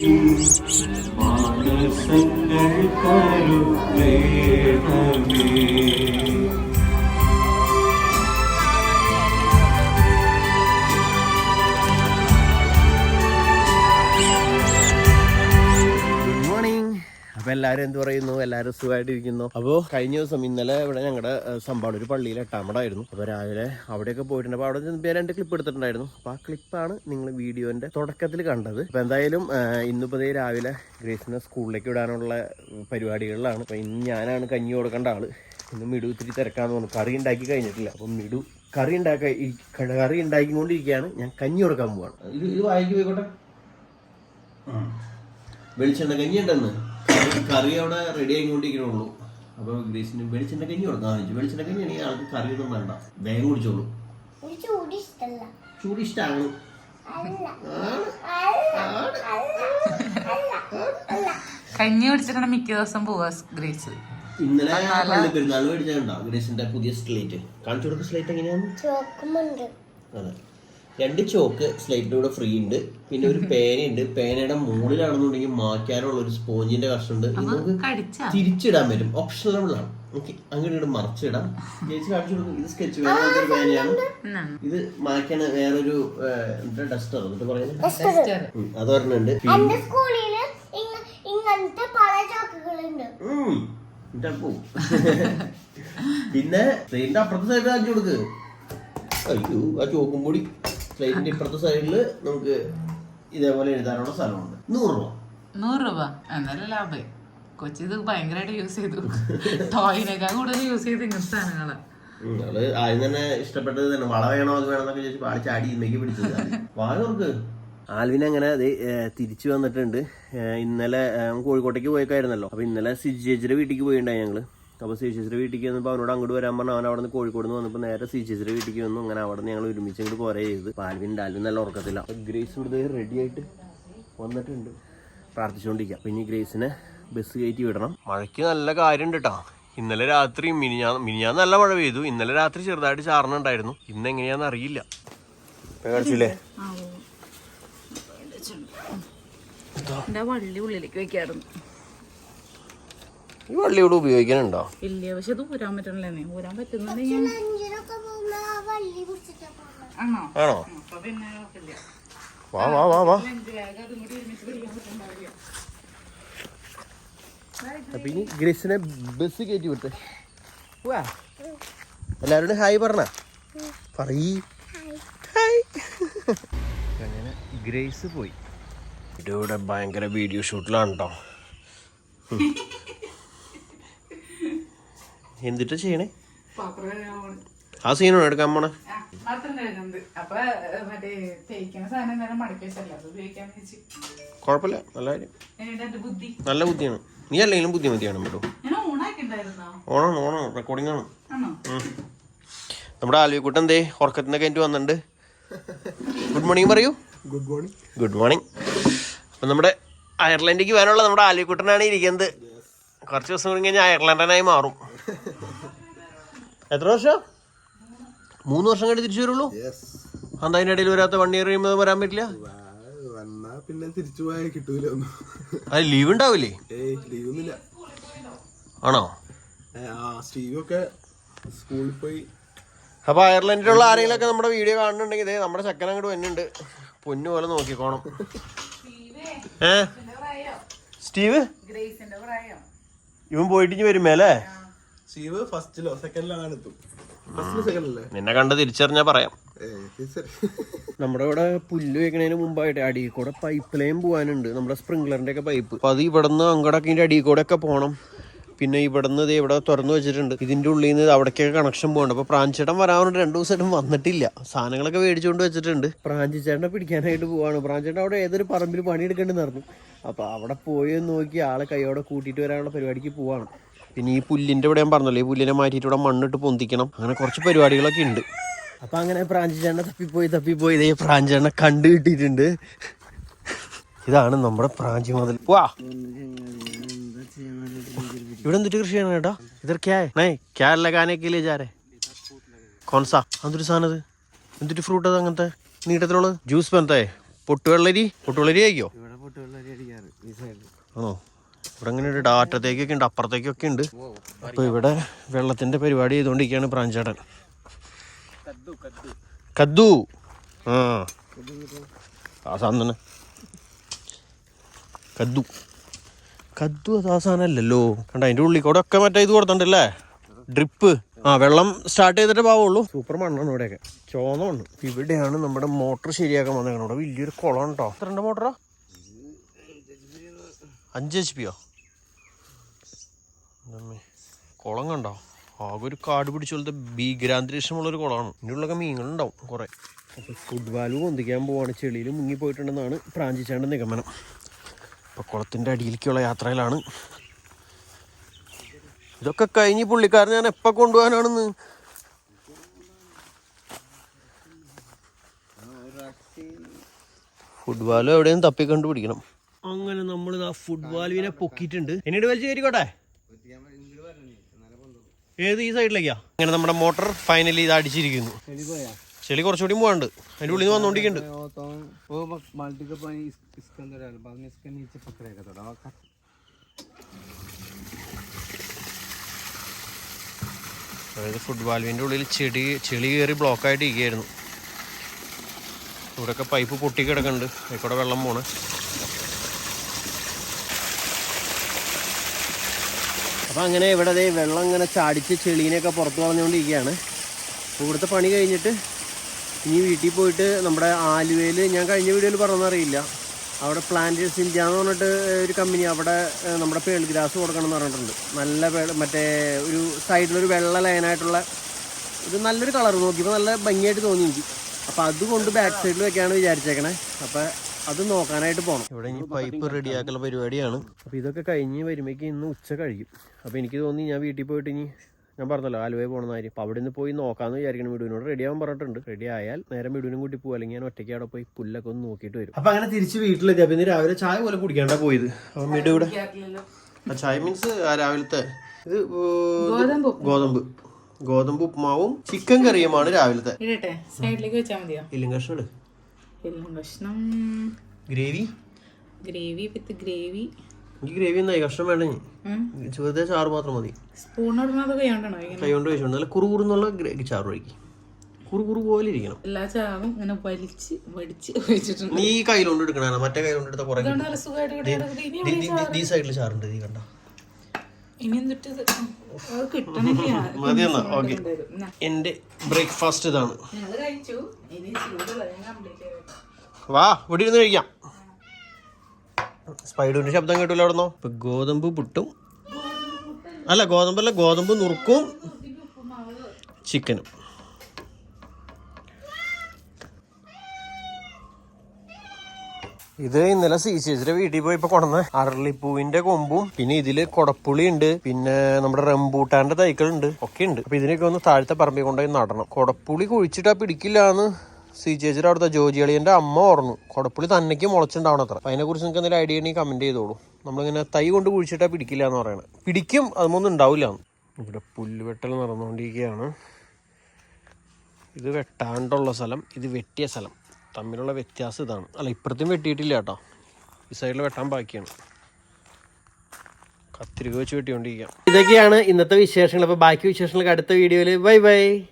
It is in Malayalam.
Thank you. അപ്പൊ എല്ലാരും എന്ത് പറയുന്നു? എല്ലാരും സുഖമായിട്ടിരിക്കുന്നു അപ്പോ കഴിഞ്ഞ ദിവസം ഇന്നലെ ഇവിടെ ഞങ്ങളുടെ സംഭവം ഒരു പള്ളിയിൽ എട്ടാമടായിരുന്നു. അപ്പൊ രാവിലെ അവിടെയൊക്കെ പോയിട്ടുണ്ട്. അപ്പൊ അവിടെ ചെന്ന് രണ്ട് ക്ലിപ്പ് എടുത്തിട്ടുണ്ടായിരുന്നു. അപ്പൊ ആ ക്ലിപ്പാണ് നിങ്ങൾ വീഡിയോന്റെ തുടക്കത്തിൽ കണ്ടത്. അപ്പൊ എന്തായാലും ഇന്നിപ്പോ രാവിലെ ഗ്രേസിനെ സ്കൂളിലേക്ക് വിടാനുള്ള പരിപാടികളിലാണ്. അപ്പൊ ഇന്ന് ഞാനാണ് കഞ്ഞി കൊടുക്കേണ്ട ആൾ. ഇന്ന് മിടു ഇത്തിരി തിരക്കാന്ന് പറഞ്ഞു കറി ഉണ്ടാക്കി കഴിഞ്ഞിട്ടില്ല. അപ്പൊ മിടു കറി ഉണ്ടാക്കി കറി ഉണ്ടാക്കിക്കൊണ്ടിരിക്കുകയാണ് ഞാൻ കഞ്ഞി കൊടുക്കാൻ പോവാണ്. ഇത് വെളിച്ചെണ്ണ കഞ്ഞി ഉണ്ടെന്ന് കറി അവിടെ റെഡി ആയിക്കൊണ്ടിരിക്കണുള്ളൂ അപ്പൊ ഗ്രീസിന് വെളിച്ചെണ്ണ കഞ്ഞി കൊടുക്കാൻ വെച്ചു വെളിച്ചെണ്ണ കഞ്ഞി ആണെങ്കിൽ ആൾക്ക് കറിയൊന്നും വേണ്ട. വേഗം കുടിച്ചോളൂ. ചൂട് ഇഷ്ടമാണ് കഞ്ഞി കുടിച്ചിട്ടാണ് മിക്ക ദിവസം പോവാ ഗ്രേസ് ഇന്നലെ പള്ളി പെരുന്നാൾ മേടിച്ചാണ്ടോ ഗ്രേസിന്റെ പുതിയ സ്ലേറ്റ് കാണിച്ചു കൊടുക്കുന്ന സ്ലേറ്റ് എങ്ങനെയാണ്? ചോക്കുമുണ്ട്. അതെ. രണ്ട് ചോക്ക് സ്ലേറ്റിലൂടെ ഫ്രീ ഉണ്ട്. പിന്നെ ഒരു പേനയുണ്ട്. പേനയുടെ മുകളിലാണെന്നുണ്ടെങ്കിൽ മാറ്റാനുള്ള ഒരു സ്പോഞ്ചിന്റെ കഷ്ണം ഉണ്ട് നമുക്ക് കടിച്ചാ? തിരിച്ചിടാൻ പറ്റും. ഓപ്ഷണബിൾ ആണ്. ഓക്കെ അങ്ങനെ മറിച്ചിടാം. ചേച്ചി കാണിച്ചു കൊടുക്കും. ഇത് സ്കെച്ച് വേറെ പേനയാണ്. ഇത് മാറ്റാണ് വേറൊരു ഡസ്റ്റർ എന്നിട്ട് പറയുന്നത് ഉം, അത് പറഞ്ഞിട്ടുണ്ട് എന്റെ ഇങ്ങ- ഇങ്ങനത്തെ പല ചോക്കുകളുണ്ട്. പിന്നെ ട്രെയിനിന്റെ അപ്പുറത്തെ സൈഡ് കാണിച്ചു കൊടുക്ക്. അയ്യോ ആ ചോക്കും പൊടി. ട്രെയിനിന്റെ ഇപ്പുറത്തെ സൈഡിൽ നമുക്ക് ഇതേപോലെ എഴുതാനുള്ള സ്ഥലമുണ്ട്. നൂറ് രൂപ. നൂറ് രൂപ. എന്നാലും ലാഭം. കൊച്ചി ഇത് ഭയങ്കരമായിട്ട് യൂസ് ചെയ്തു. ടോയിനേക്കാൾ കൂടുതൽ യൂസ് ചെയ്ത് ഇങ്ങനത്തെ സാധനങ്ങൾ. അവൾ ആദ്യം തന്നെ ഇഷ്ടപ്പെട്ടത് തന്നെ വള വേണോ അത് വേണമെന്നൊക്കെ ചോദിച്ചു പാടി ചാടി ഇന്നേക്ക് പിടിച്ചത് വാഴ നോർക്ക് ആൽവിൻ അങ്ങനെ അത് തിരിച്ചു വന്നിട്ടുണ്ട്. ഇന്നലെ കോഴിക്കോട്ടേക്ക് പോയേക്കായിരുന്നല്ലോ. അപ്പൊ ഇന്നലെ സിജി ചേച്ചിയുടെ വീട്ടിലേക്ക് പോയിണ്ടായി ഞങ്ങൾ. അപ്പൊ സി ചേച്ചിയുടെ വീട്ടിലേക്ക് വന്നപ്പോൾ അവനോട് അങ്ങോട്ട് വരാൻ പറഞ്ഞാൽ അവൻ അവിടെ നിന്ന് കോഴിക്കോട് നിന്ന് വന്നപ്പോൾ നേരെ സി ചേച്ചിയുടെ വീട്ടിലേക്ക് വന്നു. അങ്ങനെ അവിടെ നിന്ന് ഞങ്ങൾ ഒരുമിച്ച് ഇങ്ങോട്ട് പോരേ ചെയ്ത്. പാൽവിൻ ഡാൽവിൻ നല്ല ഉറക്കത്തില്ല ഗ്രേസ് ഇവിടെ റെഡി ആയിട്ട് വന്നിട്ടുണ്ട്. പ്രാർത്ഥിച്ചുകൊണ്ടിരിക്കുക പിന്നെ ഇനി ഗ്രേസിനെ ബസ് കയറ്റി വിടണം. മഴയ്ക്ക് നല്ല കാര്യമുണ്ട് കേട്ടോ ഇന്നലെ രാത്രി മിനിഞ്ഞാ മിനിഞ്ഞാന്ന് നല്ല മഴ പെയ്തു. ഇന്നലെ രാത്രി ചെറുതായിട്ട് ചാറിനുണ്ടായിരുന്നു ഇന്ന് എങ്ങനെയാന്ന് അറിയില്ല. വള്ളി ഉള്ളിലേക്ക് വെക്കാറുണ്ട് ഈ വള്ളി ഇവിടെ ഉപയോഗിക്കുന്നുണ്ടോ ഇല്ല പക്ഷെ ഇത് ഊരാൻ പറ്റണല്ലേ ഊരാൻ പറ്റുന്നുണ്ടെങ്കിൽ ആണോ? വാ വാ വാ വാ. അപ്പൊ ഇനി ഗ്രേസിനെ ബസ് കയറ്റി വിട്ടെ. വാ എല്ലാവരോടും ഹായ് പറഞ്ഞ. പറയ്. ഹായ്. അങ്ങനെ ഗ്രേസ് പോയി. ഇവിടെ ഭയങ്കര വീഡിയോ ഷൂട്ടിലാണ് കേട്ടോ എന്തിട്ടാ ചെയ്യണേ? ആ സീനാണ് എടുക്കാൻ പോണേ. കുഴപ്പമില്ല നല്ല കാര്യം. നല്ല ബുദ്ധിയാണ്. നീ അല്ലെങ്കിലും ബുദ്ധിമതിയാണ് കേട്ടോ ഓണം ഓണം റെക്കോർഡിംഗ് ആണ്. നമ്മുടെ ആൽവിക്കുട്ടൻ ദേ ഉറക്കത്തിനൊക്കെ എനിക്ക് വന്നിട്ടുണ്ട്. ഗുഡ് മോർണിംഗ് പറയൂ. ഗുഡ് മോർണിംഗ് ഗുഡ് മോർണിംഗ് അപ്പം നമ്മുടെ അയർലൻഡിലേക്ക് വരാനുള്ള നമ്മുടെ ആലിക്കുട്ടനാണ് ഇരിക്കുന്നത്. കുറച്ച് ദിവസം കൂടി കഴിഞ്ഞാൽ അയർലൻഡനായി മാറും. എത്ര വർഷം? മൂന്ന് വർഷം കഴിഞ്ഞ് തിരിച്ചു വരുള്ളൂ? യെസ് എന്താ അതിന്റെ ഇടയിൽ വരാത്ത വൺ ഇയർ കഴിയുമ്പോൾ വരാൻ പറ്റില്ല? വന്നാ പിന്നെ തിരിച്ചു പോയാൽ കിട്ടൂല ഒന്നും. അത് ലീവ് ഉണ്ടാവില്ലേ? ഏയ് ലീവൊന്നുമില്ല ആണോ? സ്റ്റീവ് ആ സ്റ്റീവൊക്കെ സ്കൂളിൽ പോയി. അപ്പോൾ അയർലൻഡിലുള്ള ആരെങ്കിലൊക്കെ നമ്മുടെ വീഡിയോ കാണുന്നുണ്ടെങ്കിൽ ഇതേ നമ്മുടെ ചക്കൻ അങ്ങോട്ട് വന്നിട്ടുണ്ട്. പൊന്നു പോലെ നോക്കിക്കോണം. ഏ? സ്റ്റീവ്? ഇവൻ പോയിട്ട് ഇനി വരുമേ അല്ലേ? സ്റ്റീവ് ഫസ്റ്റിലോ സെക്കൻഡിലോ അങ്ങനെ എത്തും ഫസ്റ്റിലോ നിന്നെ കണ്ട് തിരിച്ചറിഞ്ഞാ പറയാം. നമ്മുടെ ഇവിടെ പുല്ല് വെക്കണതിന് മുമ്പായിട്ട് അടിയിൽ കൂടെ പൈപ്പ് ലൈൻ പോകാനുണ്ട് നമ്മുടെ സ്പ്രിംഗ്ലറിന്റെ ഒക്കെ പൈപ്പ് അപ്പൊ അത് ഇവിടുന്ന് അങ്ങോട്ടൊക്കെ ഇതിന്റെ അടിയിൽ കൂടെ ഒക്കെ പോകണം പിന്നെ ഇവിടുന്ന് ഇത് ഇവിടെ തുറന്നു വെച്ചിട്ടുണ്ട്. ഇതിന്റെ ഉള്ളിൽ നിന്ന് അവിടേക്കൊക്കെ കണക്ഷൻ പോകണ്ട അപ്പൊ പ്രാഞ്ചേട്ടൻ വരാറുണ്ട്. രണ്ടു ദിവസമായിട്ടും വന്നിട്ടില്ല. സാധനങ്ങളൊക്കെ മേടിച്ചുകൊണ്ട് വെച്ചിട്ടുണ്ട്. പ്രാഞ്ചിച്ചേട്ടനെ പിടിക്കാനായിട്ട് പോവാണ്. പ്രാഞ്ചേട്ടൻ അവിടെ ഏതൊരു പറമ്പിൽ പണിയെടുക്കേണ്ടി നടന്നു അപ്പൊ അവിടെ പോയി നോക്കി ആളെ കൈയോടെ കൂട്ടിയിട്ട് വരാനുള്ള പരിപാടിക്ക് പോവാണ്. പിന്നെ ഈ പുല്ലിന്റെ ഇവിടെ ഞാൻ പറഞ്ഞല്ലോ ഈ പുല്ലിനെ മാറ്റിയിട്ട് ഇവിടെ മണ്ണിട്ട് പൊന്തിക്കണം. അങ്ങനെ കുറച്ച് പരിപാടികളൊക്കെ ഉണ്ട്. അപ്പൊ അങ്ങനെ പ്രാഞ്ചേണ്ണ തപ്പിപ്പോയി തപ്പിപ്പോയി. ഇതേ പ്രാഞ്ചേണ്ണ കണ്ടു കിട്ടിയിട്ടുണ്ട്. ഇതാണ് നമ്മുടെ പ്രാഞ്ചി മുതൽ. വാ. ഇവിടെ എന്തിട്ട് കൃഷി ചെയ്യണം കേട്ടോ ഇതർ ക്യാ നേ ക്യാ ലഗാനെ കെ ലിയെ ജാ രേ കോൺ സാ എന്തൊരു സാധനം എന്തൊരു ഫ്രൂട്ട് അത് അങ്ങനത്തെ നീട്ടത്തിലുള്ളത് ജ്യൂസ് ബന്ധേ പൊട്ടുവെള്ളരി പൊട്ടുവെള്ളരി ആയിക്കോ ആണോ? ഇവിടെ ഇങ്ങനെ ഒരു ഡാറ്റത്തേക്കൊക്കെ ഉണ്ട് അപ്പുറത്തേക്കൊക്കെ ഉണ്ട്. അപ്പൊ ഇവിടെ വെള്ളത്തിന്റെ പരിപാടി ചെയ്തുകൊണ്ടിരിക്കുകയാണ് പ്രാഞ്ചേട്ടൻ. കദ്ദു ആ. ആ സാധനം തന്നെ കദ്ദു. കദ്ദു അത് ആസാനല്ലല്ലോ കണ്ട അതിന്റെ ഉള്ളിൽ കൂടെ ഒക്കെ മറ്റേ ഇത് കൊടുത്തിട്ടുണ്ടല്ലേ? ഡ്രിപ്പ്. ആ വെള്ളം സ്റ്റാർട്ട് ചെയ്തിട്ട് പാവുള്ളൂ. സൂപ്പർ മണ്ണാണ് ഇവിടെയൊക്കെ. ചോന്ന മണ്ണ്. ഇവിടെയാണ് നമ്മുടെ മോട്ടോർ ശരിയാക്കാൻ വന്നേക്കണം ഇവിടെ വലിയൊരു കുളം ഉണ്ടോ? എത്ര മോട്ടറാ? അഞ്ച് എച്ച് പിയോ കുളം കണ്ടോ? ആകെ ഒരു കാട് പിടിച്ച പോലത്തെ ഭീകരാന്തരീക്ഷമുള്ളൊരു കുളമാണ്. ഇതിന്റെ ഉള്ളൊക്കെ മീനുകളുണ്ടാവും കുറേ. ഫുഡ് വാൽവ് പൊന്തിക്കാൻ പോവാണ്. ചെളിയിൽ മുങ്ങിപ്പോയിട്ടുണ്ടെന്നാണ് പ്രാഞ്ചിച്ചാണ്ട് നിഗമനം. അപ്പോൾ കുളത്തിന്റെ അടിയിലേക്കുള്ള യാത്രയിലാണ്. ഇതൊക്കെ കഴിഞ്ഞ് പുള്ളിക്കാരൻ ഞാൻ എപ്പ കൊണ്ടുപോകാനാണെന്ന്. വാൽവ് എവിടെയും തപ്പി കണ്ടുപിടിക്കണം അങ്ങനെ നമ്മൾ ആ ഫുഡ് വാൽവിനെ പൊക്കിയിട്ടുണ്ട്. എന്നിട്ട് വലിച്ചു കയറിക്കോട്ടെ? ഏത് ഈ സൈഡിലേക്കാ? അങ്ങനെ നമ്മുടെ മോട്ടർ ഫൈനലി ഇത് അടിച്ചിരിക്കുന്നു. ചെളി കുറച്ചുകൂടി പോകാണ്ട് അതിന്റെ ഉള്ളിൽ നിന്ന് വന്നോണ്ടിരിക്കുന്നുണ്ട്. അതായത് ഫുട്ബോളിന്റെ ഉള്ളിൽ ചെടി ചെളി കയറി ബ്ലോക്കായിട്ട് ഇരിക്കുകയായിരുന്നു ഇവിടെയൊക്കെ പൈപ്പ് പൊട്ടി കിടക്കുന്നുണ്ട്. അതിൽ വെള്ളം പോണേ. അപ്പം അങ്ങനെ ഇവിടെ അതേ വെള്ളം ഇങ്ങനെ ചാടിച്ച് ചെളീനെയൊക്കെ പുറത്ത് കളഞ്ഞുകൊണ്ടിരിക്കുകയാണ്. അപ്പോൾ ഇവിടുത്തെ പണി കഴിഞ്ഞിട്ട് ഇനി വീട്ടിൽ പോയിട്ട് നമ്മുടെ ആലുവയിൽ ഞാൻ കഴിഞ്ഞ വീഡിയോയിൽ പറഞ്ഞറിയില്ല അവിടെ പ്ലാന്റേഴ്സ് ഇന്ത്യ എന്ന് പറഞ്ഞിട്ട് ഒരു കമ്പനി അവിടെ നമ്മുടെ പേൾ ഗ്രാസ് കൊടുക്കണം എന്ന് പറഞ്ഞിട്ടുണ്ട്. നല്ല മറ്റേ ഒരു സൈഡിലൊരു വെള്ള ലൈനായിട്ടുള്ള ഇത് നല്ലൊരു കളർ നോക്കിയപ്പോൾ നല്ല ഭംഗിയായിട്ട് തോന്നി എനിക്ക്. അപ്പോൾ അതുകൊണ്ട് ബാക്ക് സൈഡിൽ വെക്കാനാണ് വിചാരിച്ചേക്കണേ. അപ്പോൾ അത് നോക്കാനായിട്ട് പോകണം ഇവിടെ ഇനി പൈപ്പ് റെഡിയാക്കുന്ന പരിപാടിയാണ്. അപ്പോൾ ഇതൊക്കെ കഴിഞ്ഞ് വരുമ്പോഴേക്ക് ഇന്ന് ഉച്ച കഴിയും. അപ്പോൾ എനിക്ക് തോന്നി ഞാൻ വീട്ടിൽ പോയിട്ട് ഇനി ഞാൻ പറഞ്ഞല്ലോ ആലുവയിൽ പോകുന്ന കാര്യം. അപ്പോൾ അവിടെ നിന്ന് പോയി നോക്കാന്ന് വിചാരിക്കണം മിടുവിനോട് റെഡി ആവാൻ പറഞ്ഞിട്ടുണ്ട്. റെഡി ആയാൽ നേരെ മിടുവിനും കൂട്ടി പോകും അല്ലെങ്കിൽ ഞാൻ ഒറ്റയ്ക്ക് അവിടെ പോയി പുല്ലൊക്കെ ഒന്ന് നോക്കിയിട്ട് വരും. അപ്പോൾ അങ്ങനെ തിരിച്ച് വീട്ടിലെത്തി. അപ്പോൾ ഇന്ന് രാവിലെ ചായ പോലെ കുടിക്കാണ്ടാ പോയത്. അപ്പോൾ മിടു ഇവിടെ ചായ മീൻസ് രാവിലത്തെ ഇത് ഗോതമ്പ് ഗോതമ്പ്. ഉപ്പുമാവും ചിക്കൻ കറിയുമാണ് രാവിലത്തെ. ഇല്ലെങ്കിൽ സൈഡിലേക്ക് വെച്ചാൽ മതിയോ? ഇല്ലും കഷ്ണം എല്ലാം കഷ്ണം ഗ്രേവി ഗ്രേവി വിത്ത് ഗ്രേവി എനിക്ക് ഗ്രേവി ഒന്നായി കഷ്ണം വേണ്ട ഇനി വെറുതെ ചാറ് മാത്രം മതി. സ്പൂൺ ഇടുന്നത് കൈ കൊണ്ട്? കഴിച്ചോണ്ട് നല്ല കുറുകുറുന്നുള്ള ഗ്രേ ചാറ് ഒഴിക്കും. കുറുകുറു പോലെ ഇരിക്കണം. എല്ലാ ചാറും ഇങ്ങനെ വലിച്ച് വടിച്ച് വെച്ചിട്ടുണ്ട്. നീ ഈ കൊണ്ട് എടുക്കണ മറ്റേ കയ്യിലോണ്ട് എടുത്ത കുറെ സൈഡിൽ ചാറുണ്ട് നീ കണ്ട? എന്റെ ബ്രേക്ക്ഫാസ്റ്റ് ഇതാണ്. വാ ഇവിടെ ഇരുന്ന് കഴിക്കാം. സ്പൈഡുവിന്റെ ശബ്ദം കേട്ടില്ല അവിടുന്നോ? ഇപ്പൊ ഗോതമ്പ് പുട്ടും. അല്ല ഗോതമ്പല്ല ഗോതമ്പ് നുറുക്കും. ചിക്കനും. ഇത് ഇന്നലെ സി ചേച്ചിയുടെ വീട്ടിൽ പോയി ഇപ്പൊ കൊണ്ടുവന്ന അരളിപ്പൂവിന്റെ കൊമ്പും പിന്നെ ഇതിൽ കൊടപ്പുളി ഉണ്ട് പിന്നെ നമ്മുടെ റംബൂട്ടാന്റെ തൈക്കളുണ്ട് ഒക്കെ ഉണ്ട് അപ്പൊ ഇതിനൊക്കെ ഒന്ന് താഴത്തെ പറമ്പിൽ കൊണ്ടുപോയി നടണം. കൊടപ്പുളി കുഴിച്ചിട്ടാ പിടിക്കില്ല എന്ന് സി ചേച്ചിയുടെ അവിടുത്തെ ജോജിയളിയന്റെ അമ്മ ഓർന്നു കൊടപ്പുളി തന്നേക്ക് മുളച്ചുണ്ടാവണം അത്ര. അതിനെ കുറിച്ച് നിങ്ങൾക്ക് എന്തെങ്കിലും ഐഡിയ ഉണ്ടെങ്കിൽ കമന്റ് ചെയ്തോളൂ. നമ്മളിങ്ങനെ തൈ കൊണ്ട് കുഴിച്ചിട്ടാ പിടിക്കില്ല എന്ന് പറയണത് പിടിക്കും അതൊന്നും ഉണ്ടാവില്ല. ഇവിടെ പുല്ലുവെട്ടൽ നടന്നുകൊണ്ടിരിക്കുകയാണ്. ഇത് വെട്ടാണ്ടുള്ള സ്ഥലം ഇത് വെട്ടിയ സ്ഥലം. തമ്മിലുള്ള വ്യത്യാസം ഇതാണ്. അല്ല ഇപ്പുറത്തും വെട്ടിയിട്ടില്ല കേട്ടോ. ഈ സൈഡിൽ വെട്ടാൻ ബാക്കിയാണ്. കത്തിരിക വെച്ച് വെട്ടിക്കൊണ്ടിരിക്കാം. ഇതൊക്കെയാണ് ഇന്നത്തെ വിശേഷങ്ങൾ. അപ്പോൾ ബാക്കി വിശേഷങ്ങൾ അടുത്ത വീഡിയോയിൽ. Bye bye.